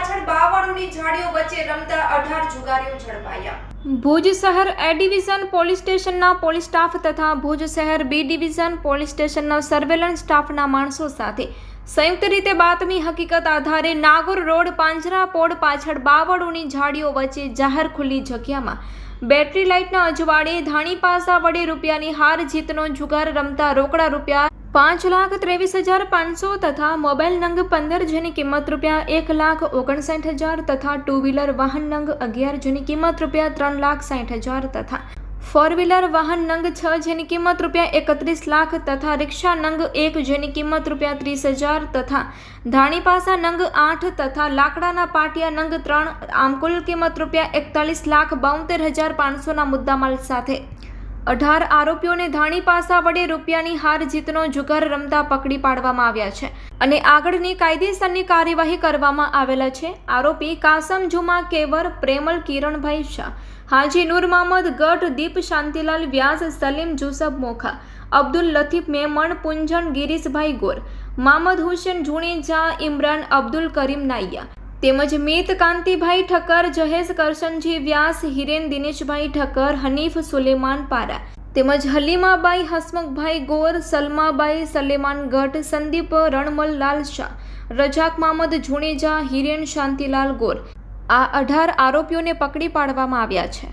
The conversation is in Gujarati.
પાછળ બાવળોની ઝાડીઓ વચ્ચે રમતા અઢાર જુગારીઓ ઝડપાયા. ભુજ શહેર એ ડિવિઝન પોલીસ સ્ટેશનના પોલીસ સ્ટાફ તથા ભુજ શહેર બી ડિવિઝન પોલીસ સ્ટેશનના સર્વેલન્સ સ્ટાફના માણસો સાથે સંયુક્ત રીતે બાતમી હકીકત આધારે નાગોર રોડ પાંજરા પોડ પાછળ બાવળોની ઝાડીઓ વચ્ચે જાહેર ખુલ્લી જગ્યામાં બેટરી લાઇટના અજવાળે ધાણી પાસા વડે રૂપિયાની હાર જીતનો જુગાર રમતા રોકડા રૂપિયા પાંચ લાખ ત્રેવીસ હજાર પાંચસો તથા મોબાઈલ નંગ પંદર જેની કિંમત રૂપિયા એક લાખ ઓગણસાઠ હજાર તથા ટુ વ્હીલર વાહન નંગ અગિયાર જેની કિંમત રૂપિયા ત્રણ લાખ સાઠ હજાર તથા ફોર વ્હીલર વાહન નંગ છ જેની કિંમત રૂપિયા એકત્રીસ લાખ તથા રિક્ષા નંગ એક જેની કિંમત રૂપિયા ત્રીસ હજાર તથા ધાણીપાસા નંગ આઠ તથા લાકડાના પાટિયા નંગ ત્રણ આમ કુલ કિંમત રૂપિયા એકતાલીસ લાખ બાવતેર હજાર પાંચસોના મુદ્દામાલ સાથે અઢાર આરોપીઓને ધાણી પાસા વડે રૂપિયાની હાર જીતનો જુગાર રમતા પકડી પાડવામાં આવ્યા છે અને આગળની કાયદેસરની કાર્યવાહી કરવામાં આવેલા છે. આરોપી કાસમ જુમા કેવર, પ્રેમલ કિરણભાઈ શાહ, હાજી નૂર મોહમ્મદ ગઢ દીપ શાંતિલાલ, વ્યાસ સલીમ જુસબ મોખા, અબ્દુલ લતીફ મેમણ, પુંજન ગિરીશભાઈ ગોર, મામદ હુસેન જુણીજા ઇમરાન અબ્દુલ કરીમ નાઈયા તેમજ મિત કાંતિભાઈ ઠક્કર જહેશ કરશનજી વ્યાસ, હિરેન દિનેશભાઈ ઠક્કર, હનીફ સુલેમાન પારા. તેમજ હલીમાબાઈ, હસમુખભાઈ ગોર, સલમાબાઈ સલેમાન ગઢ, સંદીપ રણમલ લાલ શાહ, રજાક મામદ જુણેજા હિરેન શાંતિલાલ ગોર. આ અઢાર આરોપીઓને પકડી પાડવામાં આવ્યા છે.